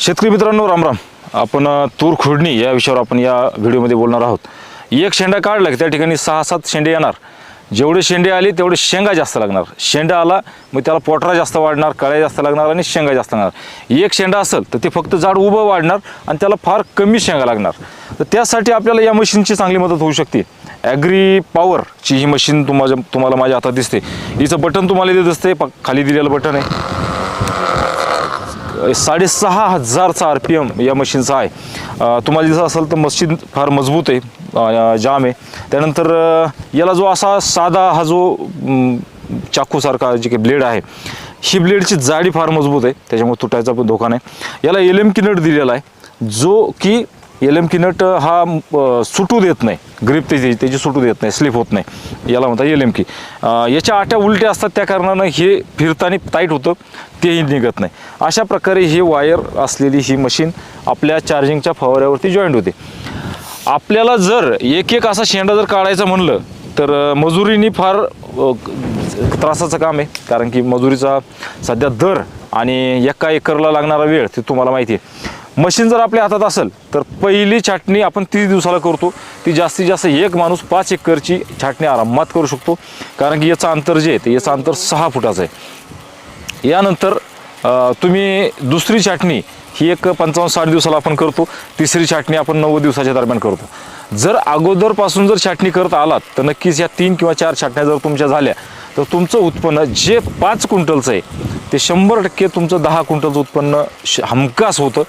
शेतकरी मित्रांनो रामराम आपण तूर खुडणी या विषयावर आपण या व्हिडिओमध्ये बोलणार आहोत. एक शेंडा काढला की त्या ठिकाणी सहा सात शेंडे येणार. जेवढे शेंडे आले तेवढे शेंगा जास्त लागणार. शेंडा आला मग त्याला पोटरा जास्त वाढणार कळ्या जास्त लागणार आणि शेंगा जास्त लागणार. एक शेंडा असेल तर ते फक्त झाड उभं वाढणार आणि त्याला फार कमी शेंगा लागणार. तर त्यासाठी आपल्याला या मशीनची चांगली मदत होऊ शकते. ॲग्री पॉवरची ही मशीन तुम्हाला तुम्हाला माझ्या हातात दिसते. हिचं बटन तुम्हाला इथे दिसते प- खाली दिलेलं बटन आहे. साडेसहा हजारचा आर पी एम या मशीनचा आहे. तुम्हाला दिसत असेल तर मशीन फार मजबूत आहे जाम आहे. त्यानंतर याला जो असा साधा हा जो चाकूसारखा जे काही ब्लेड आहे ही ब्लेडची जाडी फार मजबूत आहे त्याच्यामुळे तुटायचा पण धोका नाही. याला एल एम किनट दिलेला आहे जो की एल एम किनट हा अ, सुटू देत नाही. ग्रीप त्याची त्याची सुटू देत नाही स्लिप होत नाही. याला म्हणतात एल एम की. अ, याच्या आट्या उलट्या असतात त्या कारणानं हे फिरताना टाईट होतं तेही निघत नाही. अशा प्रकारे ही वायर असलेली ही मशीन आपल्या चार्जिंगच्या फवाऱ्यावरती जॉईंट होते. आपल्याला जर एक एक असा शेंडा जर काढायचं म्हणलं तर अ, मजुरीनी फार अ, त्रासाचं काम आहे. कारण की मजुरीचा सध्या दर आणि एका एकरला लागणारा वेळ ते तुम्हाला माहिती आहे. मशीन जर आपल्या हातात असेल तर पहिली छाटणी आपण तीस दिवसाला करतो. ती जास्तीत जास्त एक माणूस पाच एकरची छाटणी आरामात करू शकतो. कारण की याचं अंतर जे आहे ते याचं अंतर सहा फुटाचं आहे. यानंतर तुम्ही दुसरी छाटणी ही एक पंचावन्न साठ दिवसाला आपण करतो. तिसरी छाटणी आपण नव्वद दिवसाच्या दरम्यान करतो. जर अगोदरपासून जर छाटणी करत आलात तर नक्कीच या तीन किंवा चार छाटण्या जर तुमच्या झाल्या तर तुमचं उत्पन्न जे पाच क्विंटलचं आहे ते शंभर टक्के तुमचं दहा क्विंटलचं उत्पन्न श- हमखास होतं.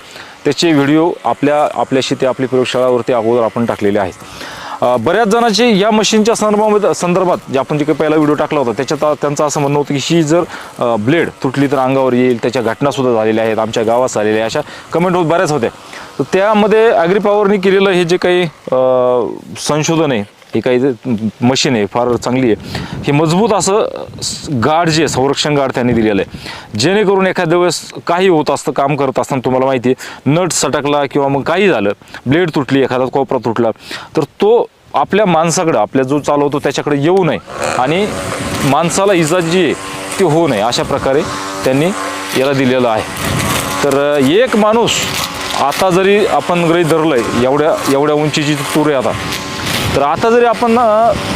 त्याचे व्हिडिओ आपल्या आपल्याशी ते आपली प्रयोगशाळावरती अगोदर आपण टाकलेले आहेत. बऱ्याच जणांचे या मशीनच्या संदर्भामध्ये संदर्भात जे आपण जे काही पहिला व्हिडिओ टाकला होता त्याच्यात त्यांचं असं म्हणणं होतं की ही जर ब्लेड तुटली तर अंगावर येईल त्याच्या घटनासुद्धा झालेल्या आहेत आमच्या गावात झालेल्या अशा कमेंट होत बऱ्याच होत्या. तर त्यामध्ये ॲग्री पॉवरने केलेलं हे जे काही संशोधन आहे हे काही जे मशीन आहे फार चांगली आहे. हे मजबूत असं गाड जे आहे, संरक्षण गाड त्यांनी दिलेलं आहे. जेणेकरून एखाद्या वेळेस काही होत असतं काम करत असताना तुम्हाला माहिती आहे नट सटकला किंवा मग काही झालं ब्लेड तुटली एखादा कोपरा तुटला तर तो आपल्या माणसाकडं आपल्या जो चालवतो त्याच्याकडे येऊ नये. आणि माणसाला इजा जी आहे ती होऊ नये अशा प्रकारे त्यांनी याला दिलेलं आहे. तर एक माणूस आता जरी आपण गृहीत धरलं आहे एवढ्या एवढ्या उंचीची तूर आहे आता. तर आता जरी आपण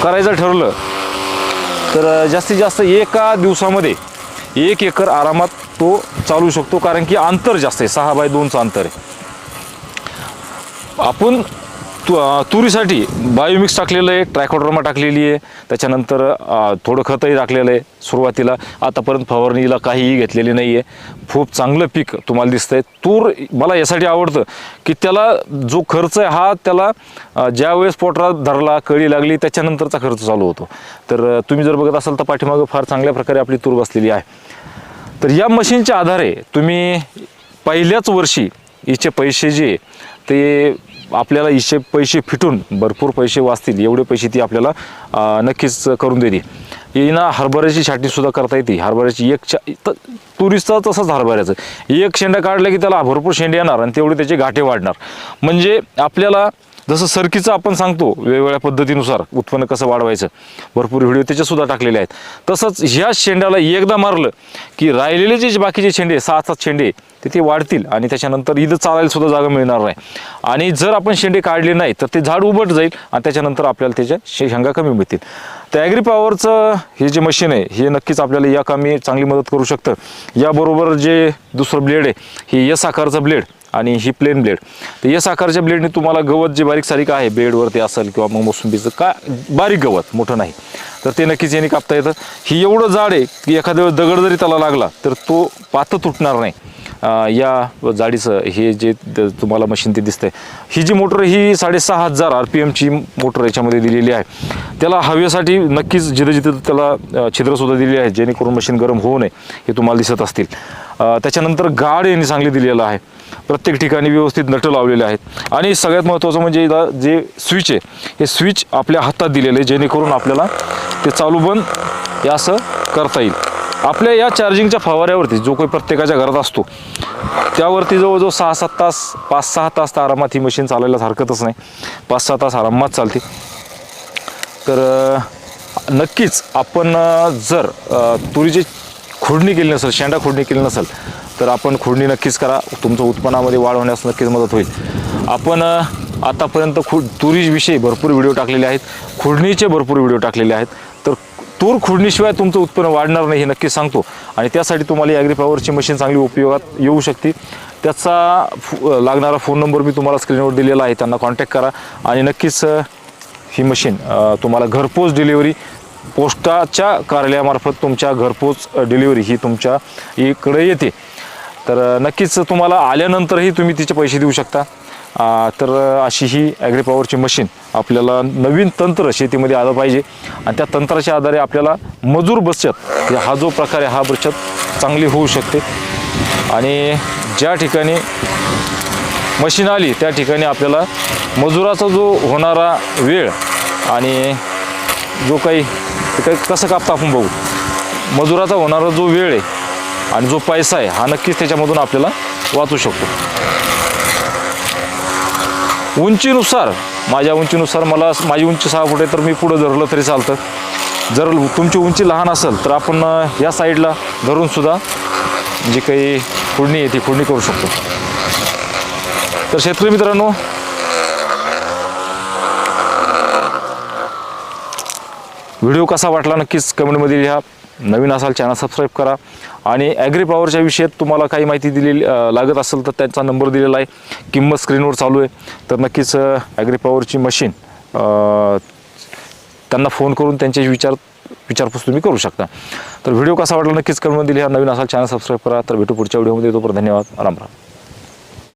करायचं ठरलं तर जास्तीत जास्त एका दिवसामध्ये एक एकर आरामात तो चालू शकतो कारण की अंतर जास्त आहे सहा बाय दोनचं अंतर आहे. आपण तु तुरीसाठी बायोमिक्स टाकलेलं आहे ट्रायकोड्रमा टाकलेली आहे त्याच्यानंतर थोडं खतही टाकलेलं आहे सुरुवातीला आतापर्यंत फवारणीला काहीही घेतलेली नाही आहे खूप चांगलं पीक तुम्हाला दिसतंय. तूर मला यासाठी आवडतं की त्याला जो खर्च आहे हा त्याला ज्यावेळेस पोटरा धरला कळी लागली त्याच्यानंतरचा खर्च चालू होतो. तर तुम्ही जर बघत असाल तर पाठीमागं फार चांगल्या प्रकारे आपली तूर बसलेली आहे. तर या मशीनच्या आधारे तुम्ही पहिल्याच वर्षी हिचे पैसे जे ते आपल्याला हिचे पैसे फिटून भरपूर पैसे वाचतील एवढे पैसे ती आपल्याला नक्कीच करून देते. येईना हरभऱ्याची छाटणीसुद्धा करता येते. हरभऱ्याची एक छा त- तुरीचा तसंच हरभऱ्याचं. एक शेंडा काढला की त्याला भरपूर शेंडे येणार आणि तेवढे त्याचे गाठे वाढणार. म्हणजे आपल्याला जसं सरकीचं आपण सांगतो वेगवेगळ्या पद्धतीनुसार उत्पन्न कसं वाढवायचं. भरपूर व्हिडिओ त्याच्यासुद्धा टाकलेले आहेत. तसंच ह्या शेंड्याला एकदा मारलं की राहिलेले जे बाकीचे शेंडे सहा सात शेंडे ते ते वाढतील आणि त्याच्यानंतर इथं चालायला सुद्धा जागा मिळणार नाही. आणि जर आपण शेंडे काढले नाही तर ते झाड उभट जाईल आणि त्याच्यानंतर आपल्याला त्याच्या शे- शेंगा कमी मिळतील. तर ॲग्री पॉवरचं हे जे मशीन आहे हे नक्कीच आपल्याला या कामी चांगली मदत करू शकतं. याबरोबर जे दुसरं ब्लेड आहे हे यस आकारचं ब्लेड आणि ही प्लेन ब्लेड तर यस आकारच्या ब्लेडने तुम्हाला गवत जे बारीक सारीक आहे बेडवरती असेल किंवा मग मोसंबीचं का बारीक गवत मोठं नाही. तर ते नक्कीच याने कापता येतं. ही एवढं जाड आहे की एखाद्या वेळेस दगड जरी त्याला लागला तर तो पातं तुटणार नाही. या जाडीचं हे जे द- तुम्हाला मशीन ते दिसतंय. ही जी मोटर ही साडेसहा हजार आर पी एमची मोटर याच्यामध्ये दिलेली आहे. त्याला हवेसाठी नक्कीच जिथं जिथं त्याला छिद्रसुद्धा दिलेली आहे जेणेकरून मशीन गरम होऊ नये हे तुम्हाला दिसत असतील. त्याच्यानंतर गाड यांनी चांगली दिलेलं आहे. प्रत्येक ठिकाणी व्यवस्थित नटं लावलेले आहेत. आणि सगळ्यात महत्त्वाचं म्हणजे जे स्विच आहे हे स्विच आपल्या हातात दिलेलं आहे जेणेकरून आपल्याला ते चालू बंद हे असं करता येईल. आपल्या या चार्जिंगच्या फवाऱ्यावरती जो काही प्रत्येकाच्या घरात असतो त्यावरती जवळजवळ सहा सात तास पाच सहा तास तर आरामात ही मशीन चालायला हरकतच नाही. पाच सहा तास आरामात चालते. तर नक्कीच आपण जर तुरीची खोडणी केली नसेल शेंडा खोडणी केली नसेल तर आपण खुडणी नक्कीच करा. तुमचं उत्पन्नामध्ये वाढ होण्यास नक्कीच मदत होईल. आपण आतापर्यंत खु तुरीविषयी भरपूर व्हिडिओ टाकलेले आहेत. खुडणीचे भरपूर व्हिडिओ टाकलेले आहेत. तूर खुडणीशिवाय तुमचं उत्पन्न वाढणार नाही हे नक्की सांगतो. आणि त्यासाठी तुम्हाला ॲग्री पॉवरची मशीन चांगली उपयोगात येऊ शकते. त्याचा फो- लागणारा फोन नंबर मी तुम्हाला स्क्रीनवर दिलेला आहे. त्यांना कॉन्टॅक्ट करा. आणि नक्कीच ही मशीन तुम्हाला घरपोच डिलिव्हरी पोस्टाच्या कार्यालयामार्फत तुमच्या घरपोच डिलिव्हरी ही तुमच्या इकडे येते. तर नक्कीच तुम्हाला आल्यानंतरही तुम्ही तिचे पैसे देऊ शकता. तर अशी ही ॲग्रीपॉवरची मशीन आपल्याला नवीन तंत्र शेतीमध्ये आलं पाहिजे. आणि त्या तंत्राच्या आधारे आपल्याला मजूर बचत हा जो प्रकार आहे हा बचत चांगली होऊ शकते. आणि ज्या ठिकाणी मशीन आली त्या ठिकाणी आपल्याला मजुराचा जो होणारा वेळ आणि जो काही ते काही कसं कापतं आपण बघू? मजुराचा होणारा जो वेळ आहे आणि जो पैसा आहे हा नक्कीच त्याच्यामधून आपल्याला वाचू शकतो. उंचीनुसार माझ्या उंचीनुसार मला माझी उंची सहा फुट आहे तर मी पुढं धरलं तरी चालतं. जर तुमची उंची लहान असेल तर आपण या साईडला धरूनसुद्धा जी काही खुडणी आहे ती खुडणी करू शकतो. तर शेतकरी मित्रांनो व्हिडिओ कसा वाटला नक्कीच कमेंटमध्ये लिहा. नवीन असाल चॅनल सबस्क्राईब करा. आणि ॲग्री पॉवरच्या विषयात तुम्हाला काही माहिती दिलेली लागत असेल तर त्यांचा नंबर दिलेला आहे. किंमत स्क्रीनवर चालू आहे. तर नक्कीच ॲग्री पॉवरची मशीन त्यांना फोन करून त्यांच्याशी विचार विचारपूस तुम्ही करू शकता. तर व्हिडिओ कसा वाटला नक्कीच कमेंट दिली हा नवीन असाल चॅनल सबस्क्राईब करा. तर भेटू पुढच्या व्हिडिओमध्ये तोपर्यंत धन्यवाद. राम राम.